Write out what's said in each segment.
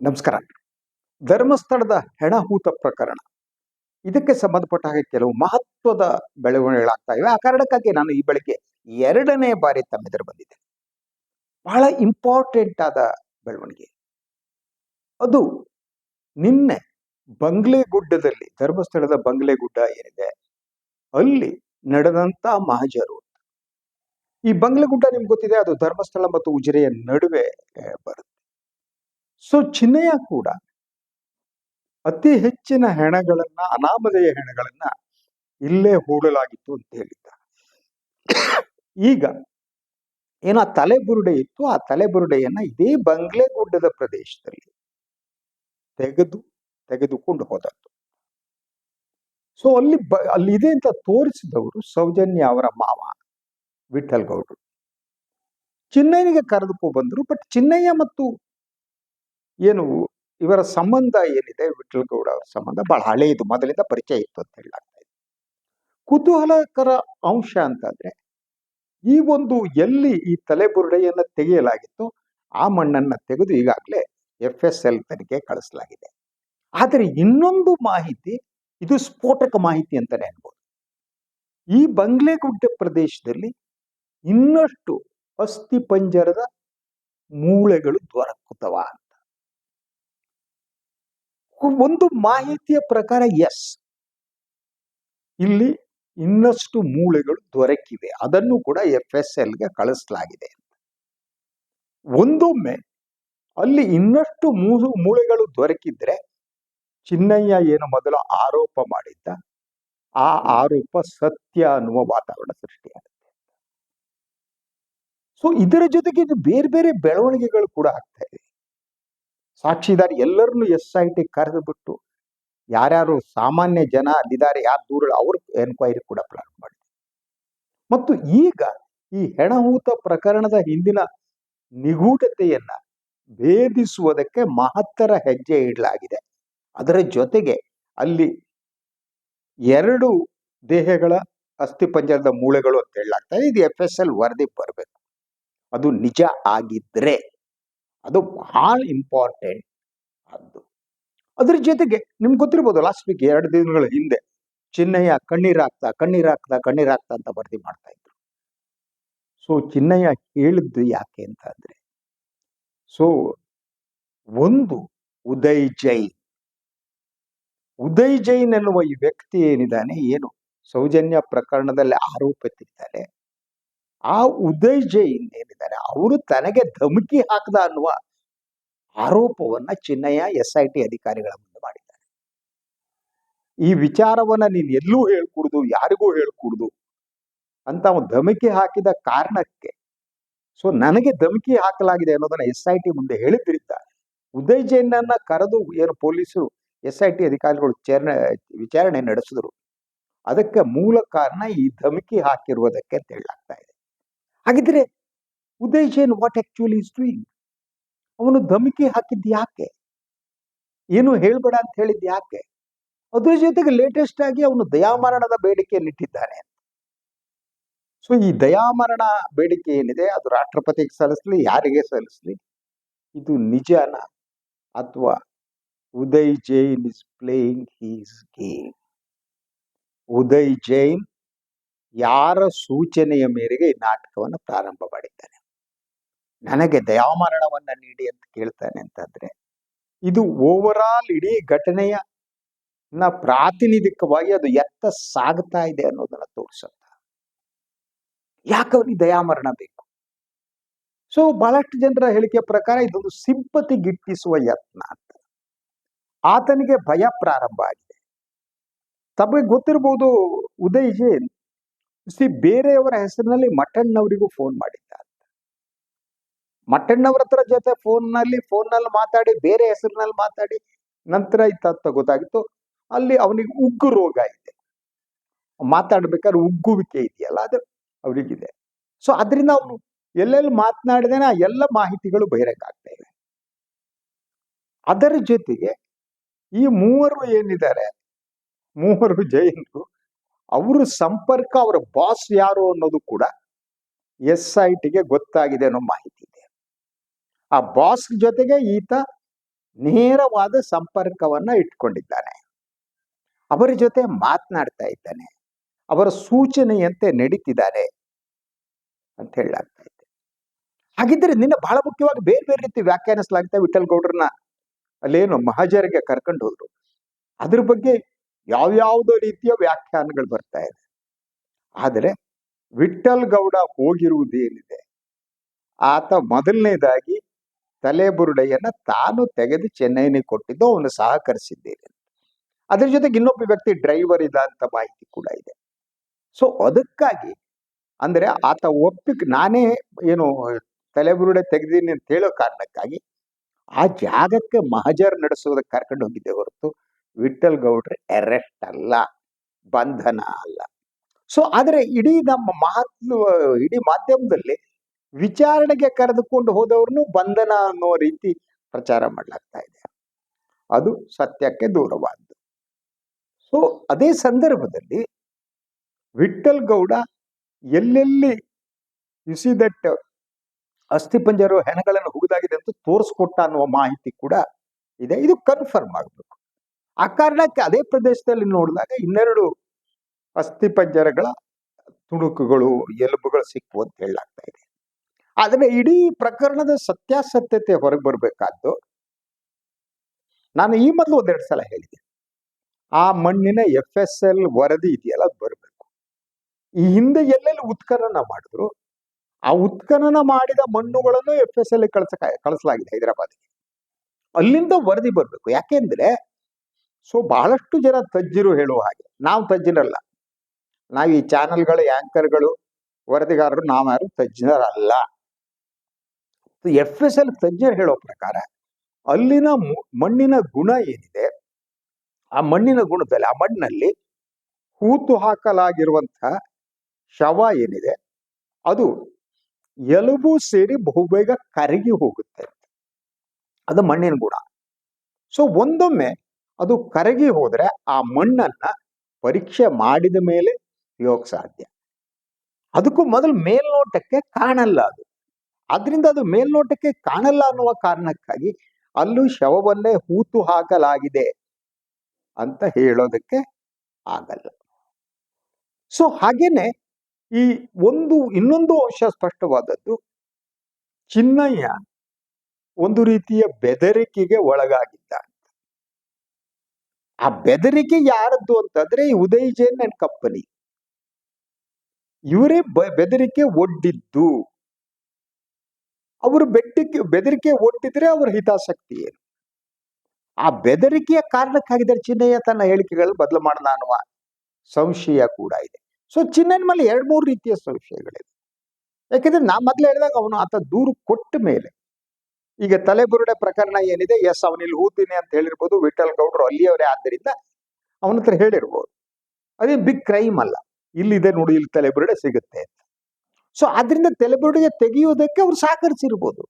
ನಮಸ್ಕಾರ. ಧರ್ಮಸ್ಥಳದ ಹೆಣಹೂತ ಪ್ರಕರಣ. ಇದಕ್ಕೆ ಸಂಬಂಧಪಟ್ಟ ಹಾಗೆ ಕೆಲವು ಮಹತ್ವದ ಬೆಳವಣಿಗೆಗಳಾಗ್ತಾ ಇವೆ. ಆ ಕಾರಣಕ್ಕಾಗಿ ನಾನು ಈ ಬೆಳಗ್ಗೆ ಎರಡನೇ ಬಾರಿ ತಮ್ಮೆದುರು ಬಂದಿದ್ದೆ ಬಹಳ ಇಂಪಾರ್ಟೆಂಟ್ ಆದ ಬೆಳವಣಿಗೆ. ಅದು ನಿನ್ನೆ ಬಂಗ್ಲೆಗುಡ್ಡದಲ್ಲಿ, ಧರ್ಮಸ್ಥಳದ ಬಂಗ್ಲೆಗುಡ್ಡ ಏನಿದೆ, ಅಲ್ಲಿ ನಡೆದಂತ ಮಹಜರು ಈ ಬಂಗ್ಲೆಗುಡ್ಡ ನಿಮ್ಗೆ ಗೊತ್ತಿದೆ, ಅದು ಧರ್ಮಸ್ಥಳ ಮತ್ತು ಉಜಿರೆಯ ನಡುವೆ ಬರುತ್ತೆ. ಸೊ ಚಿನ್ನಯ ಕೂಡ ಅತಿ ಹೆಚ್ಚಿನ ಹೆಣಗಳನ್ನ, ಅನಾಮಧೇಯ ಹೆಣಗಳನ್ನ ಇಲ್ಲೇ ಹೂಡಲಾಗಿತ್ತು ಅಂತ ಹೇಳಿದ್ದ ಈಗ ಏನ ತಲೆಬುರುಡೆ ಇತ್ತು, ಆ ತಲೆಬುರುಡೆಯನ್ನ ಇದೇ ಬಂಗ್ಲೆಗುಡ್ಡದ ಪ್ರದೇಶದಲ್ಲಿ ತೆಗೆದು, ತೆಗೆದುಕೊಂಡು ಹೋದದ್ದು. ಸೊ ಅಲ್ಲಿ ಬ, ಅಲ್ಲಿ ಇದೆ ಅಂತ ತೋರಿಸಿದವರು ಸೌಜನ್ಯ ಅವರ ಮಾವ ವಿಠಲ್ ಗೌಡ್ರು ಚಿನ್ನಯ್ಯನಿಗೆ ಕರೆದುಕೊ ಬಂದರು ಬಟ್ ಚಿನ್ನಯ್ಯ ಮತ್ತು ಏನು ಇವರ ಸಂಬಂಧ ಏನಿದೆ ವಿಠಲ್ ಗೌಡ ಅವರ ಸಂಬಂಧ ಬಹಳ ಹಳೆಯದು ಮೊದಲಿಂದ ಪರಿಚಯ ಇತ್ತು ಅಂತ ಹೇಳಲಾಗ್ತಾ ಇದೆ. ಕುತೂಹಲಕರ ಅಂಶ ಅಂತಂದ್ರೆ ಈ ಒಂದು ಎಲ್ಲಿ ಈ ತಲೆಬುರುಡೆಯನ್ನು ತೆಗೆಯಲಾಗಿತ್ತು ಆ ಮಣ್ಣನ್ನು ತೆಗೆದು ಈಗಾಗಲೇ ಎಫ್ ಎಸ್ ಎಲ್ ತನಿಖೆ ಕಳಿಸಲಾಗಿದೆ. ಆದರೆ ಇನ್ನೊಂದು ಮಾಹಿತಿ ಇದು ಸ್ಫೋಟಕ ಮಾಹಿತಿ ಅಂತಾನೆ ಅನ್ಬೋದು. ಈ ಬಂಗ್ಲೆಗುಡ್ಡ ಪ್ರದೇಶದಲ್ಲಿ ಇನ್ನಷ್ಟು ಅಸ್ಥಿ ಪಂಜರದ ಮೂಳೆಗಳು ದೊರಕುತ್ತವ ಒಂದು ಮಾಹಿತಿಯ ಪ್ರಕಾರ ಎಸ್. ಇಲ್ಲಿ ಇನ್ನಷ್ಟು ಮೂಳೆಗಳು ದೊರಕಿವೆ. ಅದನ್ನು ಕೂಡ ಎಫ್ ಎಸ್ ಎಲ್ಗೆ ಕಳಿಸಲಾಗಿದೆ. ಒಂದೊಮ್ಮೆ ಅಲ್ಲಿ ಇನ್ನಷ್ಟು ಮೂರು ಮೂಳೆಗಳು ದೊರಕಿದ್ರೆ ಚಿನ್ನಯ್ಯ ಏನು ಮೊದಲು ಆರೋಪ ಮಾಡಿದ್ದ? ಆ ಆರೋಪ ಸತ್ಯ ಅನ್ನುವ ವಾತಾವರಣ ಸೃಷ್ಟಿಯಾಗುತ್ತೆ. ಸೊ ಇದರ ಜೊತೆಗೆ ಬೇರೆ ಬೇರೆ ಬೆಳವಣಿಗೆಗಳು ಕೂಡ ಆಗ್ತಾ ಇದೆ. ಸಾಕ್ಷಿದಾರ ಎಲ್ಲರನ್ನು ಎಸ್ ಐ ಟಿ ಕರೆದು ಬಿಟ್ಟು ಯಾರ್ಯಾರು ಸಾಮಾನ್ಯ ಜನ ಅಲ್ಲಿದ್ದಾರೆ, ಯಾರು ದೂರ ಅವ್ರ ಎನ್ಕ್ವೈರಿ ಕೂಡ ಪ್ರಾರಂಭ ಮಾಡಿದೆ ಮತ್ತು ಈಗ ಈ ಹೆಣಹೂತ ಪ್ರಕರಣದ ಹಿಂದಿನ ನಿಗೂಢತೆಯನ್ನ ಭೇದಿಸುವುದಕ್ಕೆ ಮಹತ್ತರ ಹೆಜ್ಜೆ ಇಡಲಾಗಿದೆ. ಅದರ ಜೊತೆಗೆ ಅಲ್ಲಿ ಎರಡು ದೇಹಗಳ ಅಸ್ಥಿಪಂಜರದ ಮೂಳೆಗಳು ಅಂತ ಹೇಳಲಾಗ್ತದೆ ಇದು. ಎಫ್ ಎಸ್ ಎಲ್ ವರದಿ ಬರಬೇಕು. ಅದು ನಿಜ ಆಗಿದ್ರೆ ಅದು ಬಹಳ ಇಂಪಾರ್ಟೆಂಟ್ ಅದು. ಅದ್ರ ಜೊತೆಗೆ ನಿಮ್ಗೆ ಗೊತ್ತಿರ್ಬೋದು ಲಾಸ್ಟ್ ವೀಕ್ ಎರಡು ದಿನಗಳ ಹಿಂದೆ ಚಿನ್ನಯ್ಯ ಕಣ್ಣೀರಾಗ್ತಾ ಕಣ್ಣೀರಾಗ್ತಾ ಕಣ್ಣೀರಾಗ್ತಾ ಅಂತ ವರದಿ ಮಾಡ್ತಾ ಇದ್ರು. ಸೊ ಚಿನ್ನಯ್ಯ ಕೇಳಿದ್ದು ಯಾಕೆ ಅಂತ ಅಂದ್ರೆ ಸೊ ಒಂದು ಉದಯ್ ಜೈನ್ ಉದಯ್ ಜೈನ್ ಎನ್ನುವ ಈ ವ್ಯಕ್ತಿ ಏನಿದ್ದಾನೆ, ಏನು ಸೌಜನ್ಯ ಪ್ರಕರಣದಲ್ಲಿ ಆರೋಪಿತಿದ್ದಾರೆ ಆ ಉದಯ್ ಜೈನ್ ಏನಿದ್ದಾರೆ ಅವರು ತನಗೆ ಧಮಕಿ ಹಾಕದ ಅನ್ನುವ ಆರೋಪವನ್ನ ಚಿನ್ನಯ್ಯ ಎಸ್ ಐ ಟಿ ಅಧಿಕಾರಿಗಳ ಮುಂದೆ ಮಾಡಿದ್ದಾರೆ. ಈ ವಿಚಾರವನ್ನ ನೀನು ಎಲ್ಲೂ ಹೇಳ್ಕೂಡ್ದು, ಯಾರಿಗೂ ಹೇಳ್ಕೂಡ್ದು ಅಂತ ಅವನು ಧಮಕಿ ಹಾಕಿದ ಕಾರಣಕ್ಕೆ. ಸೊ ನನಗೆ ಧಮಕಿ ಹಾಕಲಾಗಿದೆ ಅನ್ನೋದನ್ನ ಎಸ್ ಐ ಟಿ ಮುಂದೆ ಹೇಳಿದ್ರಿಂದ ಉದಯ್ ಜೈನನ್ನ ಕರೆದು ಏನು ಪೊಲೀಸರು ಎಸ್ ಐ ಟಿ ಅಧಿಕಾರಿಗಳು ಚೇರ್ಣೆ, ವಿಚಾರಣೆ ನಡೆಸಿದ್ರು. ಅದಕ್ಕೆ ಮೂಲ ಕಾರಣ ಈ ಧಮಕಿ ಹಾಕಿರುವುದಕ್ಕೆ ಅಂತ ಹೇಳಲಾಗ್ತಾ ಇದೆ. ಹಾಗಿದ್ರೆ Uday Jain what actually is doing ಅವನು ಧಮಕಿ ಹಾಕಿದ್ದು ಯಾಕೆ? ಏನು ಹೇಳ್ಬೇಡ ಅಂತ ಹೇಳಿದ್ ಯಾಕೆ? ಅದ್ರ ಜೊತೆಗೆ ಲೇಟೆಸ್ಟ್ ಆಗಿ ಅವನು ದಯಾಮರಣದ ಬೇಡಿಕೆಯನ್ನಿಟ್ಟಿದ್ದಾನೆ ಸೊ ಈ ದಯಾಮರಣ ಬೇಡಿಕೆ ಏನಿದೆ? ಅದು ರಾಷ್ಟ್ರಪತಿಗೆ ಸಲ್ಲಿಸ್ಲಿ, ಯಾರಿಗೆ ಸಲ್ಲಿಸ್ಲಿ? ಇದು ನಿಜನ ಅಥವಾ Uday Jain is playing his game Uday Jain ಯಾರ ಸೂಚನೆಯ ಮೇರೆಗೆ ಈ ನಾಟಕವನ್ನು ಪ್ರಾರಂಭ ಮಾಡಿದ್ದಾನೆ. ನನಗೆ ದಯಾಮರಣವನ್ನು ನೀಡಿ ಅಂತ ಕೇಳ್ತಾನೆ ಅಂತಂದ್ರೆ, ಇದು ಓವರ್ ಆಲ್ ಇಡೀ ಘಟನೆಯ ನ ಪ್ರಾತಿನಿಧಿಕವಾಗಿ ಅದು ಎತ್ತ ಸಾಗ್ತಾ ಇದೆ ಅನ್ನೋದನ್ನ ತೋರಿಸುತ್ತ. ಯಾಕೆ ದಯಾಮರಣ ಬೇಕು? ಸೊ ಬಹಳಷ್ಟು ಜನರ ಹೇಳಿಕೆ ಪ್ರಕಾರ ಇದೊಂದು ಸಿಂಪತಿ ಗಿಟ್ಟಿಸುವ ಯತ್ನ ಅಂತ. ಆತನಿಗೆ ಭಯ ಪ್ರಾರಂಭ ಆಗಿದೆ. ತಮಗೆ ಗೊತ್ತಿರಬಹುದು ಉದಯ್ ಜೈನ್ ಸಿ ಬೇರೆಯವರ ಹೆಸರಿನಲ್ಲಿ ಮಠಣ್ಣವರಿಗೂ ಫೋನ್ ಮಾಡಿದ್ದ ಅಂತ. ಮಠಣ್ಣವರ ಹತ್ರ ಜೊತೆ ಫೋನ್ನಲ್ಲಿ ಫೋನ್ನಲ್ಲಿ ಮಾತಾಡಿ, ಬೇರೆ ಹೆಸರಿನಲ್ಲಿ ಮಾತಾಡಿ, ನಂತರ ಇತ್ತ ಗೊತ್ತಾಗಿತ್ತು. ಅಲ್ಲಿ ಅವನಿಗೆ ಉಗ್ಗು ರೋಗ ಇದೆ. ಮಾತಾಡ್ಬೇಕಾದ್ರೆ ಉಗ್ಗುವಿಕೆ ಇದೆಯಲ್ಲ, ಅದು ಅವರಿಗಿದೆ. ಸೊ ಅದರಿಂದ ಅವನು ಎಲ್ಲೆಲ್ಲಿ ಮಾತನಾಡಿದೇನೆ ಆ ಎಲ್ಲ ಮಾಹಿತಿಗಳು ಬಹಿರಂಗ ಆಗ್ತಾ ಇವೆ. ಅದರ ಜೊತೆಗೆ ಈ ಮೂವರು ಏನಿದ್ದಾರೆ, ಮೂವರು ಜೈನರು ಅವರು ಸಂಪರ್ಕ ಅವರ ಬಾಸ್ ಯಾರು ಅನ್ನೋದು ಕೂಡ ಎಸ್ ಐ ಟಿಗೆ ಗೊತ್ತಾಗಿದೆ ಅನ್ನೋ ಮಾಹಿತಿ ಇದೆ. ಆ ಬಾಸ್ ಜೊತೆಗೆ ಈತ ನೇರವಾದ ಸಂಪರ್ಕವನ್ನ ಇಟ್ಕೊಂಡಿದ್ದಾನೆ. ಅವರ ಜೊತೆ ಮಾತನಾಡ್ತಾ ಇದ್ದಾನೆ. ಅವರ ಸೂಚನೆಯಂತೆ ನಡೀತಿದ್ದಾರೆ ಅಂತ ಹೇಳಲಾಗ್ತಾ ಇದೆ. ಹಾಗಿದ್ರೆ ನಿನ್ನ ಬಹಳ ಮುಖ್ಯವಾಗಿ ಬೇರೆ ಬೇರೆ ರೀತಿ ವ್ಯಾಖ್ಯಾನಿಸಲಾಗ್ತಾ ವಿಠಲ್ ಗೌಡ್ರನ್ನ ಅಲ್ಲೇನು ಮಹಾಜರಿಗೆ ಕರ್ಕೊಂಡು ಹೋದ್ರು. ಅದ್ರ ಬಗ್ಗೆ ಯಾವ್ಯಾವುದೋ ರೀತಿಯ ವ್ಯಾಖ್ಯಾನಗಳು ಬರ್ತಾ ಇದೆ. ಆದರೆ ವಿಠಲ್ ಗೌಡ ಹೋಗಿರುವುದೇನಿದೆ? ಆತ ಮೊದಲನೇದಾಗಿ ತಲೆಬುರುಡೆಯನ್ನ ತಾನು ತೆಗೆದು ಚೆನ್ನೈನಿಗೆ ಕೊಟ್ಟಿದ್ದು ಅವನು ಸಹಕರಿಸಿದ್ದೇನೆ. ಅದ್ರ ಜೊತೆಗೆ ಇನ್ನೊಬ್ಬ ವ್ಯಕ್ತಿ ಡ್ರೈವರ್ ಇದ್ದ ಅಂತ ಮಾಹಿತಿ ಕೂಡ ಇದೆ. ಸೊ ಅದಕ್ಕಾಗಿ ಅಂದ್ರೆ ಆತ ಒಪ್ಪಿಗೆ ನಾನೇ ಏನು ತಲೆಬುರುಡೆ ತೆಗೆದೀನಿ ಅಂತ ಹೇಳೋ ಕಾರಣಕ್ಕಾಗಿ ಆ ಜಾಗಕ್ಕೆ ಮಹಜರ್ ನಡೆಸೋದಕ್ಕೆ ಕರ್ಕೊಂಡು ಹೋಗಿದ್ದೆ ಹೊರತು ವಿಠಲ್ ಗೌಡ್ರೆ ಅರೆಸ್ಟ್ ಅಲ್ಲ ಬಂಧನ ಅಲ್ಲ. ಸೊ ಆದರೆ ಇಡೀ ನಮ್ಮ ಮಹಾತ್ಮ ಇಡೀ ಮಾಧ್ಯಮದಲ್ಲಿ ವಿಚಾರಣೆಗೆ ಕರೆದುಕೊಂಡು ಹೋದವ್ರನ್ನು ಬಂಧನ ಅನ್ನೋ ರೀತಿ ಪ್ರಚಾರ ಮಾಡಲಾಗ್ತಾ ಇದೆ. ಅದು ಸತ್ಯಕ್ಕೆ ದೂರವಾದ್ದು. ಸೊ ಅದೇ ಸಂದರ್ಭದಲ್ಲಿ ವಿಠಲ್ ಗೌಡ ಎಲ್ಲೆಲ್ಲಿ ದಟ್ ಅಸ್ಥಿಪಂಜರು ಹೆಣಗಳನ್ನು ಹುಗಿದಾಗಿದೆ ಅಂತ ತೋರಿಸ್ಕೊಟ್ಟ ಅನ್ನುವ ಮಾಹಿತಿ ಕೂಡ ಇದೆ. ಇದು ಕನ್ಫರ್ಮ್ ಆಗಬೇಕು. ಆ ಕಾರಣಕ್ಕೆ ಅದೇ ಪ್ರದೇಶದಲ್ಲಿ ನೋಡಿದಾಗ ಇನ್ನೆರಡು ಅಸ್ಥಿಪಂಜರಗಳ ತುಣುಕುಗಳು, ಎಲುಬುಗಳು ಸಿಕ್ಕು ಅಂತ ಹೇಳಲಾಗ್ತಾ ಇದೆ. ಆದರೆ ಇಡೀ ಪ್ರಕರಣದ ಸತ್ಯಾಸತ್ಯತೆ ಹೊರಗೆ ಬರಬೇಕಾದ್ದು, ನಾನು ಈ ಮೊದಲು ಒಂದೆರಡು ಸಲ ಹೇಳಿದೆ. ಆ ಮಣ್ಣಿನ ಎಫ್ ಎಸ್ ಎಲ್ ವರದಿ ಇದೆಯಲ್ಲ ಬರಬೇಕು. ಈ ಹಿಂದೆ ಎಲ್ಲೆಲ್ಲಿ ಉತ್ಖನನ ಮಾಡಿದ್ರು, ಆ ಉತ್ಖನನ ಮಾಡಿದ ಮಣ್ಣುಗಳನ್ನು ಎಫ್ ಎಸ್ ಎಲ್ ಕಳ್ಸ ಕಳಿಸಲಾಗಿದೆ ಹೈದರಾಬಾದ್ಗೆ. ಅಲ್ಲಿಂದ ವರದಿ ಬರಬೇಕು. ಯಾಕೆಂದ್ರೆ ಸೊ ಬಹಳಷ್ಟು ಜನ ತಜ್ಜರು ಹೇಳುವ ಹಾಗೆ. ನಾವು ತಜ್ಜರಲ್ಲ ನಾವು ಈ ಚಾನೆಲ್ಗಳು, ಆಂಕರ್ಗಳು, ವರದಿಗಾರರು ನಾವ್ಯಾರು ತಜ್ಞರಲ್ಲ ಎಫ್ ಎಸ್ ಎಲ್ ತಜ್ಞರು ಹೇಳೋ ಪ್ರಕಾರ, ಅಲ್ಲಿನ ಮಣ್ಣಿನ ಗುಣ ಏನಿದೆ, ಆ ಮಣ್ಣಿನ ಗುಣದಲ್ಲಿ, ಆ ಮಣ್ಣಲ್ಲಿ ಹೂತು ಹಾಕಲಾಗಿರುವಂತಹ ಶವ ಏನಿದೆ, ಅದು ಎಲುಬು ಸೇರಿ ಬಹುಬೇಗ ಕರಗಿ ಹೋಗುತ್ತೆ. ಅದು ಮಣ್ಣಿನ ಗುಣ. ಸೊ ಒಂದೊಮ್ಮೆ ಅದು ಕರಗಿ ಹೋದರೆ ಆ ಮಣ್ಣನ್ನ ಪರೀಕ್ಷೆ ಮಾಡಿದ ಮೇಲೆ ಯೋಗ ಸಾಧ್ಯ. ಅದಕ್ಕೂ ಮೊದಲು ಮೇಲ್ನೋಟಕ್ಕೆ ಕಾಣಲ್ಲ ಅದು. ಅದರಿಂದ ಅದು ಮೇಲ್ನೋಟಕ್ಕೆ ಕಾಣಲ್ಲ ಅನ್ನುವ ಕಾರಣಕ್ಕಾಗಿ ಅಲ್ಲೂ ಶವವನ್ನೇ ಹೂತು ಹಾಕಲಾಗಿದೆ ಅಂತ ಹೇಳೋದಕ್ಕೆ ಆಗಲ್ಲ. ಸೊ ಹಾಗೇನೆ ಈ ಒಂದು, ಇನ್ನೊಂದು ಅಂಶ ಸ್ಪಷ್ಟವಾದದ್ದು ಚಿನ್ನಯ್ಯ ಒಂದು ರೀತಿಯ ಬೆದರಿಕೆಗೆ ಒಳಗಾಗಿದ್ದ ಆ ಬೆದರಿಕೆ ಯಾರದ್ದು ಅಂತಂದ್ರೆ ಈ ಉದಯ್ ಜೈನ್ ಅಂಡ್ ಕಂಪನಿ. ಇವರೇ ಬೆದರಿಕೆ ಒಡ್ಡಿದ್ದು. ಅವರು ಬೆಟ್ಟಕ್ಕೆ ಬೆದರಿಕೆ ಒಡ್ಡಿದ್ರೆ ಅವ್ರ ಹಿತಾಸಕ್ತಿ ಏನು? ಆ ಬೆದರಿಕೆಯ ಕಾರಣಕ್ಕಾಗಿದ್ದಾರೆ ಚಿನ್ನಯ್ಯ ತನ್ನ ಹೇಳಿಕೆಗಳು ಬದಲು ಮಾಡೋಣ ಅನ್ನುವ ಸಂಶಯ ಕೂಡ ಇದೆ. ಸೊ ಚಿನ್ನನ್ ಮೇಲೆ ಎರಡ್ ಮೂರು ರೀತಿಯ ಸಂಶಯಗಳಿದೆ ಯಾಕೆಂದ್ರೆ ನಾ ಮೊದ್ಲು ಹೇಳಿದಾಗ ಅವನು ಆತ ದೂರು ಕೊಟ್ಟ ಮೇಲೆ ಈಗ ತಲೆಬುರುಡೆ ಪ್ರಕರಣ ಏನಿದೆ? ಎಸ್, ಅವನಿಲ್ಲಿ ಹೂತೀನಿ ಅಂತ ಹೇಳಿರ್ಬೋದು, ವಿಠಲ್ ಗೌಡ್ರು ಅಲ್ಲಿಯವರೇ ಆದ್ದರಿಂದ ಅವನ ಹತ್ರ ಹೇಳಿರ್ಬೋದು. ಅದೇ ಬಿಗ್ ಕ್ರೈಮ್ ಅಲ್ಲ. ಇಲ್ಲಿದೆ ನೋಡಿ, ಇಲ್ಲಿ ತಲೆಬುರುಡೆ ಸಿಗುತ್ತೆ ಅಂತ. ಸೊ ಅದರಿಂದ ತಲೆಬುರುಡೆಗೆ ತೆಗೆಯೋದಕ್ಕೆ ಅವ್ರು ಸಹಕರಿಸಿರ್ಬೋದು.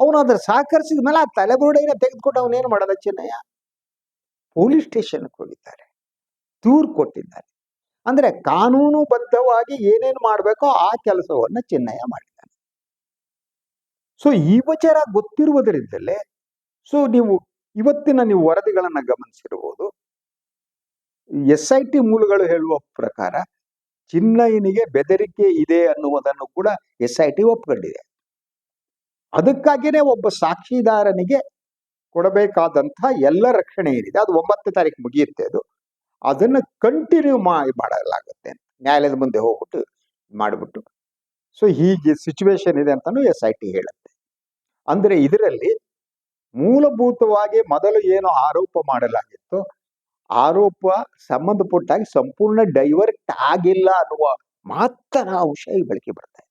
ಅವನು ಅದ್ರ ಸಹಕರಿಸಿದ ಮೇಲೆ ಆ ತಲೆಬುರುಡೆನ ತೆಗೆದುಕೊಂಡು ಅವನೇನು ಮಾಡೋದ ಚೆನ್ನಯ್ಯ? ಪೊಲೀಸ್ ಸ್ಟೇಷನ್ಗೆ ಹೋಗಿದ್ದಾರೆ. ದೂರು ಕೊಟ್ಟಿದ್ದಾರೆ. ಅಂದ್ರೆ ಕಾನೂನುಬದ್ಧವಾಗಿ ಏನೇನು ಮಾಡಬೇಕೋ ಆ ಕೆಲಸವನ್ನ ಚೆನ್ನಯ್ಯ ಮಾಡಿದ್ದಾನೆ ಸೊ ಈ ವಿಚಾರ ಗೊತ್ತಿರುವುದರಿಂದಲೇ ಸೊ ನೀವು ಇವತ್ತಿನ ನೀವು ವರದಿಗಳನ್ನ ಗಮನಿಸಿರಬಹುದು. ಎಸ್ ಐ ಟಿ ಮೂಲಗಳು ಹೇಳುವ ಪ್ರಕಾರ ಚಿನ್ನಯ್ಯನಿಗೆ ಬೆದರಿಕೆ ಇದೆ ಅನ್ನುವುದನ್ನು ಕೂಡ ಎಸ್ ಐ ಟಿ ಒಪ್ಪಿಕೊಂಡಿದೆ ಅದಕ್ಕಾಗಿಯೇ ಒಬ್ಬ ಸಾಕ್ಷಿದಾರನಿಗೆ ಕೊಡಬೇಕಾದಂತಹ ಎಲ್ಲ ರಕ್ಷಣೆ ಏನಿದೆ, ಅದು ಒಂಬತ್ತನೇ ತಾರೀಕು ಮುಗಿಯುತ್ತೆ ಅದು. ಅದನ್ನ ಕಂಟಿನ್ಯೂ ಮಾಡಿ ಮಾಡಲಾಗುತ್ತೆ ನ್ಯಾಯಾಲಯದ ಮುಂದೆ ಹೋಗ್ಬಿಟ್ಟು ಮಾಡಿಬಿಟ್ಟು. ಸೊ ಹೀಗೆ ಸಿಚುವೇಶನ್ ಇದೆ ಅಂತಲೂ ಎಸ್ ಐ ಟಿ ಹೇಳುತ್ತೆ. ಅಂದ್ರೆ ಇದರಲ್ಲಿ ಮೂಲಭೂತವಾಗಿ ಮೊದಲು ಏನು ಆರೋಪ ಮಾಡಲಾಗಿತ್ತು? ಆರೋಪ ಸಂಬಂಧಪಟ್ಟಾಗಿ ಸಂಪೂರ್ಣ ಡೈವರ್ಟ್ ಆಗಿಲ್ಲ ಅನ್ನುವ ಮಾತ್ರ ಅಂಶ ಈ ಬೆಳಕಿಗೆ ಬರ್ತಾ ಇದೆ.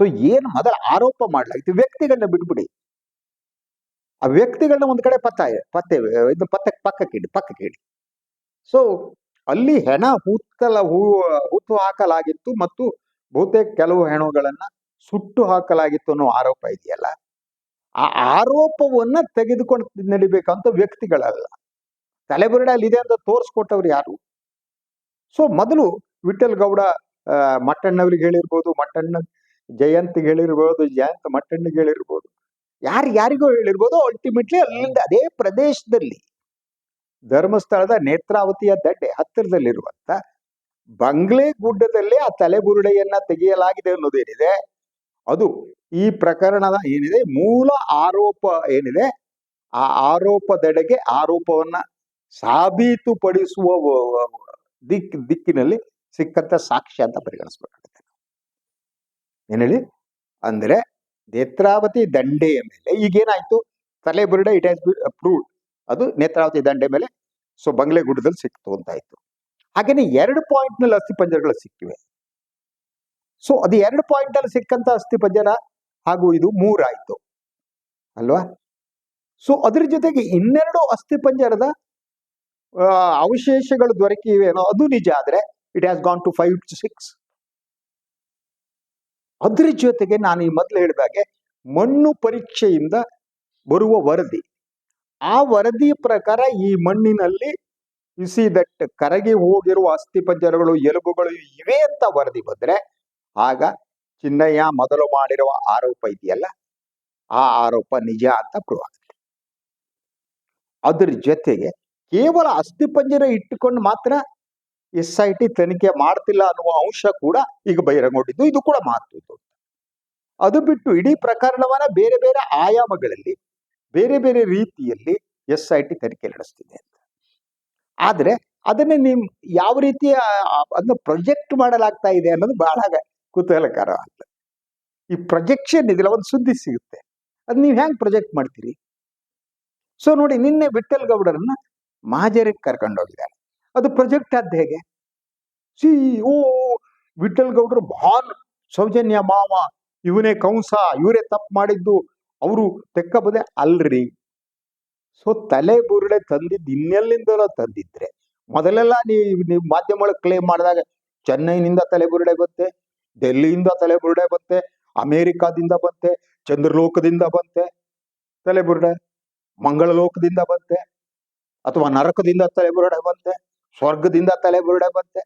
ಸೊ ಏನು ಮೊದಲು ಆರೋಪ ಮಾಡಲಾಗಿತ್ತು. ವ್ಯಕ್ತಿಗಳನ್ನ ಬಿಟ್ಬಿಡಿ. ಆ ವ್ಯಕ್ತಿಗಳನ್ನ ಒಂದ್ ಕಡೆ ಪತ್ತ ಪತ್ತೆ, ಇದು ಪತ್ತೆ, ಪಕ್ಕಕ್ಕೆ ಇಡಿ ಪಕ್ಕಕ್ಕೆ ಇಡಿ. ಸೊ ಅಲ್ಲಿ ಹೆಣ ಹೂತ್ತಲ ಹೂ, ಹೂತು ಹಾಕಲಾಗಿತ್ತು ಮತ್ತು ಬಹುತೇಕ ಕೆಲವು ಹೆಣಗಳನ್ನ ಸುಟ್ಟು ಹಾಕಲಾಗಿತ್ತು ಅನ್ನೋ ಆರೋಪ ಇದೆಯಲ್ಲ? ಆ ಆರೋಪವನ್ನ ತೆಗೆದುಕೊಂಡು ನಡಿಬೇಕಂತ ವ್ಯಕ್ತಿಗಳಲ್ಲ. ತಲೆಬುರಡಲ್ಲಿ ಇದೆ ಅಂತ ತೋರಿಸ್ಕೊಟ್ಟವ್ರು ಯಾರು? ಸೊ, ಮೊದಲು ವಿಠಲ್ ಗೌಡ ಮಟ್ಟಣ್ಣವ್ರಿಗೆ ಹೇಳಿರ್ಬೋದು, ಮಟ್ಟಣ್ಣ ಜಯಂತಿಗೆ ಹೇಳಿರ್ಬೋದು, ಜಯಂತ್ ಮಟ್ಟಣ್ಣಿಗೆ ಹೇಳಿರ್ಬೋದು. ಯಾರು ಯಾರಿಗೂ ಹೇಳಿರ್ಬೋದು ಅಲ್ಟಿಮೇಟ್ಲಿ ಅಲ್ಲಿಂದ ಅದೇ ಪ್ರದೇಶದಲ್ಲಿ ಧರ್ಮಸ್ಥಳದ ನೇತ್ರಾವತಿಯ ದಡ್ಡೆ ಹತ್ತಿರದಲ್ಲಿರುವಂತ ಬಂಗ್ಲೆ ಗುಡ್ಡದಲ್ಲಿ ಆ ತಲೆಬುರುಡೆಯನ್ನ ತೆಗೆಯಲಾಗಿದೆ ಅನ್ನೋದೇನಿದೆ? ಅದು ಈ ಪ್ರಕರಣದ ಏನಿದೆ, ಮೂಲ ಆರೋಪ ಏನಿದೆ, ಆ ಆರೋಪದೆಡೆಗೆ ಆರೋಪವನ್ನ ಸಾಬೀತುಪಡಿಸುವ ದಿಕ್, ದಿಕ್ಕಿನಲ್ಲಿ ಸಿಕ್ಕಂತ ಸಾಕ್ಷ್ಯ ಅಂತ ಪರಿಗಣಿಸ್ಬೇಕಾಗುತ್ತೆ. ಏನ್ ಹೇಳಿ ಅಂದ್ರೆ ನೇತ್ರಾವತಿ ದಂಡೆಯ ಮೇಲೆ, ಈಗೇನಾಯ್ತು? ತಲೆಬುರುಡೆ ಇಟ್ ಹ್ಯಾಸ್ ಬಿ ಅಪ್ರೂವ್ಡ್ ಅದು ನೇತ್ರಾವತಿ ದಂಡೆ ಮೇಲೆ, ಸೊ ಬಂಗ್ಲೆ ಗುಡ್ಡದಲ್ಲಿ ಸಿಕ್ತು ಅಂತ ಆಯ್ತು ಹಾಗೇನೆ ಎರಡು ಪಾಯಿಂಟ್ನಲ್ಲಿ ಅಸ್ಥಿ ಪಂಜರಗಳು ಸಿಕ್ಕಿವೆ. ಸೊ ಅದು ಎರಡು ಪಾಯಿಂಟ್ ಅಲ್ಲಿ ಸಿಕ್ಕಂತ ಅಸ್ಥಿ ಪಂಜರ ಹಾಗೂ ಇದು ಮೂರಾಯ್ತು. ಅಲ್ವಾ? ಸೊ ಅದ್ರ ಜೊತೆಗೆ ಇನ್ನೆರಡು ಅಸ್ಥಿ ಪಂಜರದ ಅವಶೇಷಗಳು ದೊರಕಿವೆ ಅದು ನಿಜ ಆದ್ರೆ it has gone to five to six ಅದ್ರ ಜೊತೆಗೆ ನಾನು ಈ ಮೊದಲು ಹೇಳಿದಾಗೆ ಮಣ್ಣು ಪರೀಕ್ಷೆಯಿಂದ ಬರುವ ವರದಿ. ಆ ವರದಿ ಪ್ರಕಾರ ಈ ಮಣ್ಣಿನಲ್ಲಿ ಸಿ ದಟ್ ಕರಗಿ ಹೋಗಿರುವ ಅಸ್ಥಿಪಂಜರಗಳು ಎಲುಬುಗಳು ಇವೆ ಅಂತ ವರದಿ ಬಂದ್ರೆ ಆಗ ಚಿನ್ನಯ್ಯ ಮೊದಲು ಮಾಡಿರುವ ಆರೋಪ ಇದೆಯಲ್ಲ, ಆ ಆರೋಪ ನಿಜ ಅಂತ ಪ್ರೂವ್ ಆಗುತ್ತೆ ಅದ್ರ ಜೊತೆಗೆ ಕೇವಲ ಅಸ್ಥಿಪಂಜರ ಇಟ್ಟುಕೊಂಡು ಮಾತ್ರ ಎಸ್ ಐ ಟಿ ತನಿಖೆ ಮಾಡ್ತಿಲ್ಲ ಅನ್ನುವ ಅಂಶ ಕೂಡ ಈಗ ಬಹಿರಂಗೊಂಡಿದ್ದು ಇದು ಕೂಡ ಮಾತು ಅದು ಬಿಟ್ಟು ಇಡೀ ಪ್ರಕರಣವನ್ನ ಬೇರೆ ಬೇರೆ ಆಯಾಮಗಳಲ್ಲಿ, ಬೇರೆ ಬೇರೆ ರೀತಿಯಲ್ಲಿ ಎಸ್ ಐ ಟಿ ತನಿಖೆ ನಡೆಸ್ತಿದೆ ಅಂತ. ಆದ್ರೆ ಅದನ್ನ ನಿಮ್ ಯಾವ ರೀತಿ ಅದನ್ನ ಪ್ರೊಜೆಕ್ಟ್ ಮಾಡಲಾಗ್ತಾ ಇದೆ ಅನ್ನೋದು ಬಹಳ ಕುತೂಹಲಕರ ಅಂತ. ಈ ಪ್ರೊಜೆಕ್ಷನ್ ಇದೆಯಲ್ಲ ಒಂದು ಸುದ್ದಿ ಸಿಗುತ್ತೆ. ಅದು ನೀವು ಹೆಂಗೆ ಪ್ರೊಜೆಕ್ಟ್ ಮಾಡ್ತೀರಿ? ಸೊ ನೋಡಿ, ನಿನ್ನೆ ವಿಠಲ್ ಗೌಡರನ್ನ ಮಹಾಜರಿಗೆ ಕರ್ಕೊಂಡೋಗಿದ್ದಾರೆ ಅದು ಪ್ರೊಜೆಕ್ಟ್ ಆದ ಹೇಗೆ? ಸಿ ಓ ವಿಠಲ್ ಗೌಡರು ಭಾನ್ ಸೌಜನ್ಯ ಮಾವ, ಇವನೇ ಕಂಸ ಇವರೇ ತಪ್ಪು ಮಾಡಿದ್ದು, ಅವರು ತೆಕ್ಕ ಬದೆ ಅಲ್ರಿ. ಸೊ ತಲೆ ಬುರುಡೆ ತಂದಿದ್ದು ಇನ್ನೆಲ್ಲಿಂದಲೋ ತಂದಿದ್ರೆ. ಮೊದಲೆಲ್ಲ ನೀವು ನೀವು ಮಾಧ್ಯಮಗಳು ಕ್ಲೇಮ್ ಮಾಡಿದಾಗ, ಚೆನ್ನೈನಿಂದ ತಲೆ ಬುರುಡೆ ಬಂತೆ ಡೆಲ್ಲಿಯಿಂದ ತಲೆಬುರುಡೆ ಬಂತೆ, ಅಮೇರಿಕಾದಿಂದ ಬಂತೆ, ಚಂದ್ರಲೋಕದಿಂದ ಬಂತೆ ತಲೆಬುರುಡೆ ಮಂಗಳಲೋಕದಿಂದ ಮಂಗಳ ಲೋಕದಿಂದ ಬಂತೆ, ಅಥವಾ ನರಕದಿಂದ ತಲೆಬುರುಡೆ ಬಂತೆ, ಸ್ವರ್ಗದಿಂದ ತಲೆಬುರುಡೆ ಬಂತೆ.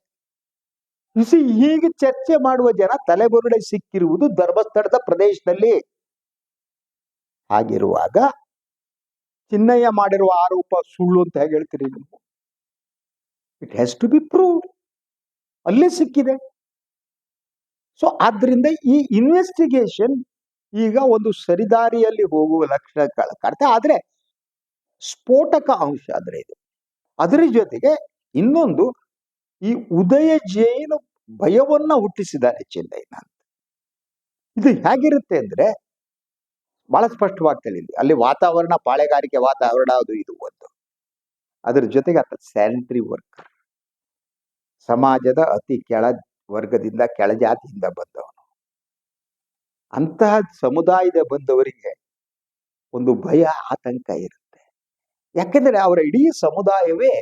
ಹೀಗೆ ಚರ್ಚೆ ಮಾಡುವ ಜನ ತಲೆಬುರುಡೆ ಸಿಕ್ಕಿರುವುದು ಧರ್ಮಸ್ಥಳದ ಪ್ರದೇಶದಲ್ಲಿ. ಹಾಗಿರುವಾಗ ಚಿನ್ನಯ್ಯ ಮಾಡಿರುವ ಆರೋಪ ಸುಳ್ಳು ಅಂತ ಹೇಳ್ತೀರಿ ನೀವು? It has to be proved ಅಲ್ಲೇ ಸಿಕ್ಕಿದೆ. ಸೊ ಆದ್ರಿಂದ ಈ ಇನ್ವೆಸ್ಟಿಗೇಷನ್ ಈಗ ಒಂದು ಸರಿದಾರಿಯಲ್ಲಿ ಹೋಗುವ ಲಕ್ಷಣ ಕಾಡ್ತಾ ಆದ್ರೆ ಸ್ಫೋಟಕ ಅಂಶ ಆದ್ರೆ ಇದು. ಅದರ ಜೊತೆಗೆ ಇನ್ನೊಂದು ಈ ಉದಯ ಜೈನ ಭಯವನ್ನ ಹುಟ್ಟಿಸಿದ್ದಾರೆ ಚೆನ್ನೈನ ಅಂತ. ಇದು ಹೇಗಿರುತ್ತೆ ಅಂದ್ರೆ ಬಹಳ ಸ್ಪಷ್ಟವಾಗಿ ಅಲ್ಲಿ ವಾತಾವರಣ, ಪಾಳೆಗಾರಿಕೆ ವಾತಾವರಣ ಅದು ಇದು ಒಂದು. ಅದ್ರ ಜೊತೆಗೆ ಆತ ಸ್ಯಾನಿಟರಿ ವರ್ಕರ್ ಸಮಾಜದ ಅತಿ ಕೆಳ ವರ್ಗದಿಂದ ಕೆಳಜಾತಿಯಿಂದ ಬಂದವನು. ಅಂತಹ ಸಮುದಾಯದ ಬಂದವರಿಗೆ ಒಂದು ಭಯ, ಆತಂಕ ಇರುತ್ತೆ. ಯಾಕೆಂದರೆ ಅವರ ಇಡೀ ಸಮುದಾಯವೇ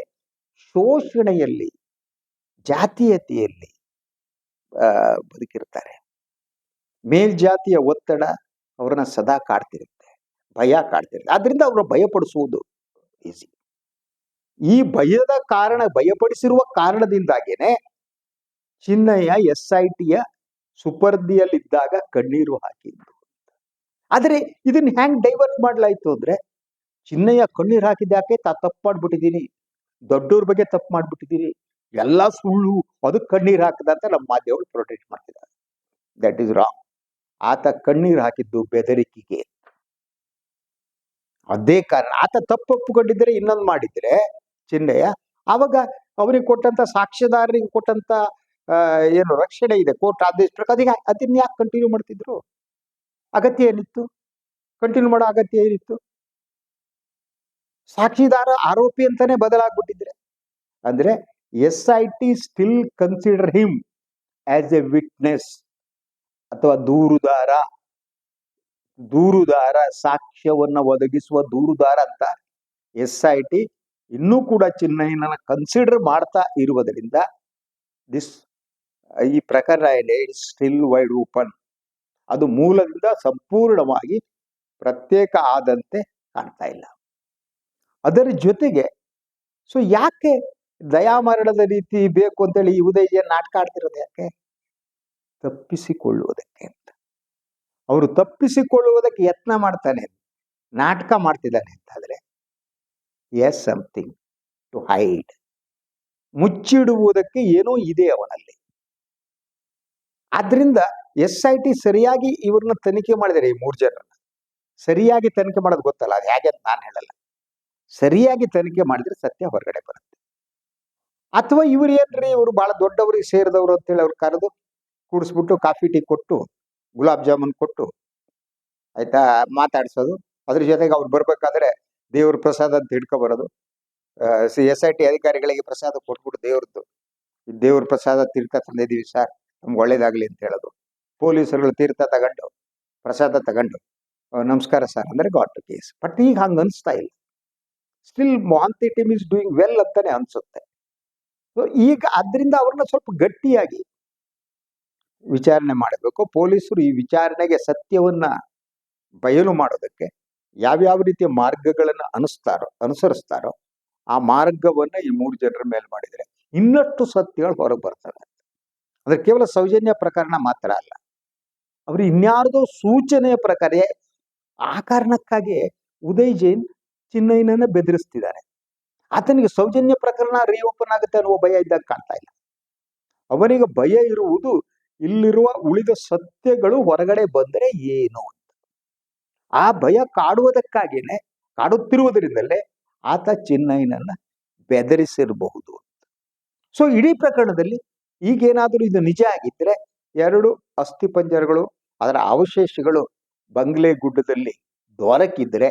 ಶೋಷಣೆಯಲ್ಲಿ, ಜಾತೀಯತೆಯಲ್ಲಿ ಬದುಕಿರ್ತಾರೆ ಮೇಲ್ಜಾತಿಯ ಒತ್ತಡ ಅವರನ್ನ ಸದಾ ಕಾಡ್ತಿರುತ್ತೆ, ಭಯ ಕಾಡ್ತಿರುತ್ತೆ. ಆದ್ರಿಂದ ಅವರ ಭಯಪಡಿಸುವುದು ಈಸಿ ಈ ಭಯದ ಕಾರಣ ಭಯಪಡಿಸಿರುವ ಕಾರಣದಿಂದಾಗೇನೆ ಚಿನ್ನಯ್ಯ ಎಸ್ ಐ ಟಿಯ ಸುಪರ್ದಿಯಲ್ಲಿದ್ದಾಗ ಕಣ್ಣೀರು ಹಾಕಿದ್ದು. ಆದರೆ ಇದನ್ನ ಹ್ಯಾಂಗ್ ಡೈವರ್ಟ್ ಮಾಡ್ಲಾಯ್ತು ಅಂದ್ರೆ ಚಿನ್ನಯ್ಯ ಕಣ್ಣೀರು ಹಾಕಿದ್ಯಾಕೆ ತಾ ತಪ್ಪು ಮಾಡ್ಬಿಟ್ಟಿದ್ದೀನಿ ದೊಡ್ಡವ್ರ ಬಗ್ಗೆ ತಪ್ಪು ಮಾಡ್ಬಿಟ್ಟಿದ್ದೀನಿ ಎಲ್ಲ ಸುಳ್ಳು ಅದಕ್ಕೆ ಕಣ್ಣೀರು ಹಾಕದ ಅಂತ ನಮ್ಮ ಮಾಧ್ಯಮಗಳು ಪ್ರೊಟೆಕ್ಟ್ ಮಾಡ್ತಿದ್ದಾರೆ. ದಟ್ ಇಸ್ ರಾಂಗ್ ಆತ ಕಣ್ಣೀರು ಹಾಕಿದ್ದು ಬೆದರಿಕೆಗೆ. ಅದೇ ಕಾರಣ. ಆತ ತಪ್ಪು ಒಪ್ಪಿಕೊಂಡಿದ್ರೆ ಇನ್ನೊಂದು ಮಾಡಿದ್ರೆ ಚಿನ್ನಯ್ಯ ಅವಾಗ ಅವ್ರಿಗೆ ಕೊಟ್ಟಂತ ಸಾಕ್ಷ್ಯದಾರರಿಗೆ ಕೊಟ್ಟಂತ ಏನು ರಕ್ಷಣೆ ಇದೆ. ಕೋರ್ಟ್ ಆದೇಶ ಪ್ರಕಾರ ಈಗ ಅದನ್ನ ಯಾಕೆ ಕಂಟಿನ್ಯೂ ಮಾಡ್ತಿದ್ರು? ಅಗತ್ಯ ಏನಿತ್ತು? ಕಂಟಿನ್ಯೂ ಮಾಡೋ ಅಗತ್ಯ ಏನಿತ್ತು? ಸಾಕ್ಷಿದಾರ ಆರೋಪಿ ಅಂತಾನೆ ಬದಲಾಗ್ಬಿಟ್ಟಿದ್ರೆ. ಅಂದ್ರೆ S I T still consider him as a witness ಅಥವಾ ದೂರುದಾರ. ದೂರುದಾರ ಸಾಕ್ಷ್ಯವನ್ನ ಒದಗಿಸುವ ದೂರುದಾರ ಅಂತ ಎಸ್ ಐ ಟಿ ಇನ್ನೂ ಕೂಡ ಚಿಹ್ನೆಯನ್ನ ಕನ್ಸಿಡರ್ ಮಾಡ್ತಾ ಇರುವುದರಿಂದ ದಿಸ್ ಈ ಪ್ರಕರಣ ಇದೆ ಸ್ಟಿಲ್ ವೈಡ್ ಓಪನ್ ಅದು ಮೂಲದಿಂದ ಸಂಪೂರ್ಣವಾಗಿ ಪ್ರತ್ಯೇಕ ಆದಂತೆ ಕಾಣ್ತಾ ಇಲ್ಲ. ಅದರ ಜೊತೆಗೆ ಸೊ ಯಾಕೆ ದಯಾಮರಣದ ರೀತಿ ಬೇಕು ಅಂತೇಳಿ ಈ ಉದಯ ನಾಟಕ ಆಡ್ತಿರೋದು ಯಾಕೆ? ತಪ್ಪಿಸಿಕೊಳ್ಳುವುದಕ್ಕೆ ಅಂತ. ಅವರು ತಪ್ಪಿಸಿಕೊಳ್ಳುವುದಕ್ಕೆ ಯತ್ನ ಮಾಡ್ತಾನೆ, ನಾಟಕ ಮಾಡ್ತಿದ್ದಾನೆ ಅಂತಾದ್ರೆ ಎಸ್ ಸಮಥಿಂಗ್ ಟು ಹೈಡ್ ಮುಚ್ಚಿಡುವುದಕ್ಕೆ ಏನೋ ಇದೆ ಅವನಲ್ಲಿ. ಆದ್ರಿಂದ ಎಸ್ ಐ ಟಿ ಸರಿಯಾಗಿ ಇವ್ರನ್ನ ತನಿಖೆ ಮಾಡಿದರೆ ಈ ಮೂರು ಜನರನ್ನ. ಸರಿಯಾಗಿ ತನಿಖೆ ಮಾಡೋದು ಗೊತ್ತಲ್ಲ, ಅದು ಹೇಗೆ ಅಂತ ನಾನು ಹೇಳಲ್ಲ. ಸರಿಯಾಗಿ ತನಿಖೆ ಮಾಡಿದ್ರೆ ಸತ್ಯ ಹೊರಗಡೆ ಬರುತ್ತೆ. ಅಥವಾ ಇವ್ರು ಏನ್ರಿ, ಇವರು ಬಹಳ ದೊಡ್ಡವ್ರಿಗೆ ಸೇರಿದವರು ಅಂತೇಳಿ ಅವ್ರು ಕರೆದು ಕೂಡಿಸ್ಬಿಟ್ಟು ಕಾಫಿ ಟೀ ಕೊಟ್ಟು, ಗುಲಾಬ್ ಜಾಮೂನ್ ಕೊಟ್ಟು, ಆಯ್ತಾ, ಮಾತಾಡ್ಸೋದು. ಅದ್ರ ಜೊತೆಗೆ ಅವ್ರು ಬರ್ಬೇಕಾದ್ರೆ ದೇವ್ರ ಪ್ರಸಾದ ಅಂತ ಹಿಡ್ಕೊ ಬರೋದು ಸಿ, ಎಸ್ ಐ ಟಿ ಅಧಿಕಾರಿಗಳಿಗೆ ಪ್ರಸಾದ ಕೊಟ್ಬಿಟ್ಟು ದೇವ್ರದ್ದು. ದೇವ್ರ ಪ್ರಸಾದ ತೀರ್ಥ ತಂದಿದ್ದೀವಿ ಸರ್. ನಮ್ಗೆ ಒಳ್ಳೇದಾಗಲಿ ಅಂತ ಹೇಳೋದು. ಪೊಲೀಸರುಗಳು ತೀರ್ಥ ತಗೊಂಡು, ಪ್ರಸಾದ ತಗೊಂಡು ನಮಸ್ಕಾರ ಸರ್ ಅಂದ್ರೆ ಗಾಟ್ ಟು ಕೇಸ್ ಬಟ್ ಈಗ ಹಂಗೆ ಅನಿಸ್ತಾ ಇಲ್ಲ. Still ಮಾಂತಿ team is doing well ಅಂತಾನೆ ಅನ್ಸುತ್ತೆ. ಸೊ ಈಗ ಅದರಿಂದ ಅವ್ರನ್ನ ಸ್ವಲ್ಪ ಗಟ್ಟಿಯಾಗಿ ವಿಚಾರಣೆ ಮಾಡಬೇಕು. ಪೊಲೀಸರು ಈ ವಿಚಾರಣೆಗೆ ಸತ್ಯವನ್ನ ಬಯಲು ಮಾಡೋದಕ್ಕೆ ಯಾವ್ಯಾವ ರೀತಿಯ ಮಾರ್ಗಗಳನ್ನು ಅನಿಸ್ತಾರೋ, ಅನುಸರಿಸ್ತಾರೋ, ಆ ಮಾರ್ಗವನ್ನ ಈ ಮೂರು ಜನರ ಮೇಲೆ ಮಾಡಿದರೆ ಇನ್ನಷ್ಟು ಸತ್ಯಗಳು ಹೊರಗೆ ಬರ್ತವೆ. ಅಂದ್ರೆ ಕೇವಲ ಸೌಜನ್ಯ ಪ್ರಕರಣ ಮಾತ್ರ ಅಲ್ಲ. ಅವರು ಇನ್ಯಾರ್ದೋ ಸೂಚನೆಯ ಪ್ರಕಾರ ಆ ಕಾರಣಕ್ಕಾಗಿ ಉದಯ್ ಜೈನ್ ಚಿನ್ನಯ್ಯನನ್ನ ಬೆದರಿಸ್ತಿದ್ದಾರೆ. ಆತನಿಗೆ ಸೌಜನ್ಯ ಪ್ರಕರಣ ರೀಓಪನ್ ಆಗುತ್ತೆ ಅನ್ನುವ ಭಯ ಇದ್ದಾಗ ಕಾಣ್ತಾ ಇಲ್ಲ. ಅವನಿಗೆ ಭಯ ಇರುವುದು ಇಲ್ಲಿರುವ ಉಳಿದ ಸತ್ಯಗಳು ಹೊರಗಡೆ ಬಂದರೆ ಏನು ಅಂತ. ಆ ಭಯ ಕಾಡುವುದಕ್ಕಾಗಿಯೇ, ಕಾಡುತ್ತಿರುವುದರಿಂದಲೇ ಆತ ಚಿನ್ನಯ್ಯನನ್ನ ಬೆದರಿಸಿರಬಹುದು ಸೊ ಇಡೀ ಪ್ರಕರಣದಲ್ಲಿ ಈಗೇನಾದರೂ ಇದು ನಿಜ ಆಗಿದ್ರೆ ಎರಡು ಅಸ್ಥಿಪಂಜರಗಳು, ಅದರ ಅವಶೇಷಗಳು ಬಂಗ್ಲೆ ಗುಡ್ಡದಲ್ಲಿ ದೊರಕಿದ್ರೆ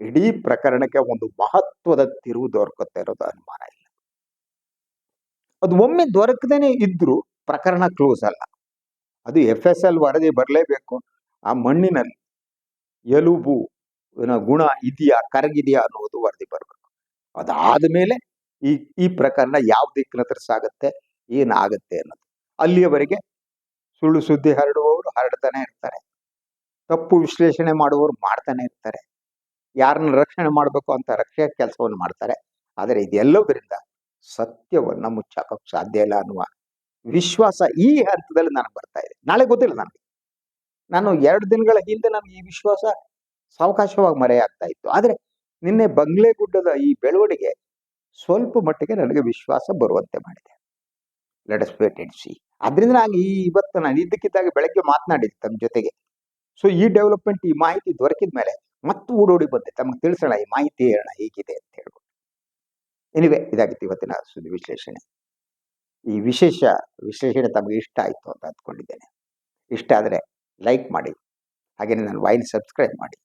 ಇಡೀ ಪ್ರಕರಣಕ್ಕೆ ಒಂದು ಮಹತ್ವದ ತಿರುವು ದೊರಕುತ್ತೆ ಇರೋದು ಅನುಮಾನ ಇಲ್ಲ. ಅದು ಒಮ್ಮೆ ದೊರಕದೇನೆ ಇದ್ರೂ ಪ್ರಕರಣ ಕ್ಲೋಸ್ ಅಲ್ಲ. ಅದು ಎಫ್ ಎಸ್ ಎಲ್ ವರದಿ ಬರಲೇಬೇಕು. ಆ ಮಣ್ಣಿನಲ್ಲಿ ಎಲುಬು ಗುಣ ಇದೆಯಾ, ಕರಗಿದೆಯಾ ಅನ್ನೋದು ವರದಿ ಬರಬೇಕು. ಅದಾದ ಮೇಲೆ ಈ ಈ ಪ್ರಕರಣ ಯಾವ ದಿಕ್ಕಿನ ಹತ್ರ ಸಾಗುತ್ತೆ? ಏನಾಗುತ್ತೆ ಅನ್ನೋದು. ಅಲ್ಲಿಯವರೆಗೆ ಸುಳ್ಳು ಸುದ್ದಿ ಹರಡುವವರು ಹರಡ್ತಾನೆ ಇರ್ತಾರೆ. ತಪ್ಪು ವಿಶ್ಲೇಷಣೆ ಮಾಡುವವರು ಮಾಡ್ತಾನೆ ಇರ್ತಾರೆ. ಯಾರನ್ನ ರಕ್ಷಣೆ ಮಾಡಬೇಕು ಅಂತ ರಕ್ಷೆಯ ಕೆಲಸವನ್ನು ಮಾಡ್ತಾರೆ. ಆದರೆ ಇದೆಲ್ಲದರಿಂದ ಸತ್ಯವನ್ನು ಮುಚ್ಚಾಕಕ್ಕೆ ಸಾಧ್ಯ ಇಲ್ಲ ಅನ್ನುವ ವಿಶ್ವಾಸ ಈ ಹಂತದಲ್ಲಿ ನನಗೆ ಬರ್ತಾ ಇದೆ. ನಾಳೆ ಗೊತ್ತಿಲ್ಲ ನನಗೆ. ನಾನು ಎರಡು ದಿನಗಳ ಹಿಂದೆ ನನಗೆ ಈ ವಿಶ್ವಾಸ ಸಾವಕಾಶವಾಗಿ ಮರೆಯಾಗ್ತಾ ಇತ್ತು. ಆದರೆ ನಿನ್ನೆ ಬಂಗ್ಲೆ ಗುಡ್ಡದ ಈ ಬೆಳವಣಿಗೆ ಸ್ವಲ್ಪ ಮಟ್ಟಿಗೆ ನನಗೆ ವಿಶ್ವಾಸ ಬರುವಂತೆ ಮಾಡಿದೆ. Let us wait and see ಅದರಿಂದ ನಾನು ಈ ಇವತ್ತು ನಾನು ಇದ್ದಕ್ಕಿದ್ದಾಗ ಬೆಳಗ್ಗೆ ಮಾತನಾಡಿದ್ದೆ ತಮ್ಮ ಜೊತೆಗೆ. ಸೊ ಈ ಡೆವಲಪ್ಮೆಂಟ್ ಈ ಮಾಹಿತಿ ದೊರಕಿದ ಮೇಲೆ ಮತ್ತೆ ಓಡೋಡಿ ಬಂದೆ. ತಮಗೆ ತಿಳಿಸೋಣ ಈ ಮಾಹಿತಿ ಹೇಳೋಣ ಹೇಗಿದೆ ಅಂತ ಹೇಳ್ಬೋದು ಎನಿವೆ ಇದಾಗಿತ್ತು ಇವತ್ತಿನ ಸುದ್ದಿ ವಿಶ್ಲೇಷಣೆ. ಈ ವಿಶೇಷ ವಿಶ್ಲೇಷಣೆ ತಮಗೆ ಇಷ್ಟ ಆಯಿತು ಅಂತ ಅಂದ್ಕೊಂಡಿದ್ದೇನೆ. ಇಷ್ಟ ಆದರೆ ಲೈಕ್ ಮಾಡಿ. ಹಾಗೆಯೇ ನನ್ನ ವೈನ್ ಸಬ್ಸ್ಕ್ರೈಬ್ ಮಾಡಿ.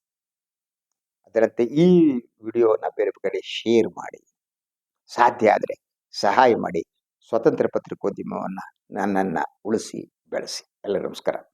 ಅದರಂತೆ ಈ ವಿಡಿಯೋನ ಬೇರೆ ಕಡೆ ಶೇರ್ ಮಾಡಿ. ಸಾಧ್ಯ ಆದರೆ ಸಹಾಯ ಮಾಡಿ. ಸ್ವತಂತ್ರ ಪತ್ರಿಕೋದ್ಯಮವನ್ನು ನನ್ನನ್ನು ಉಳಿಸಿ ಬೆಳೆಸಿ. ಎಲ್ಲ ನಮಸ್ಕಾರ.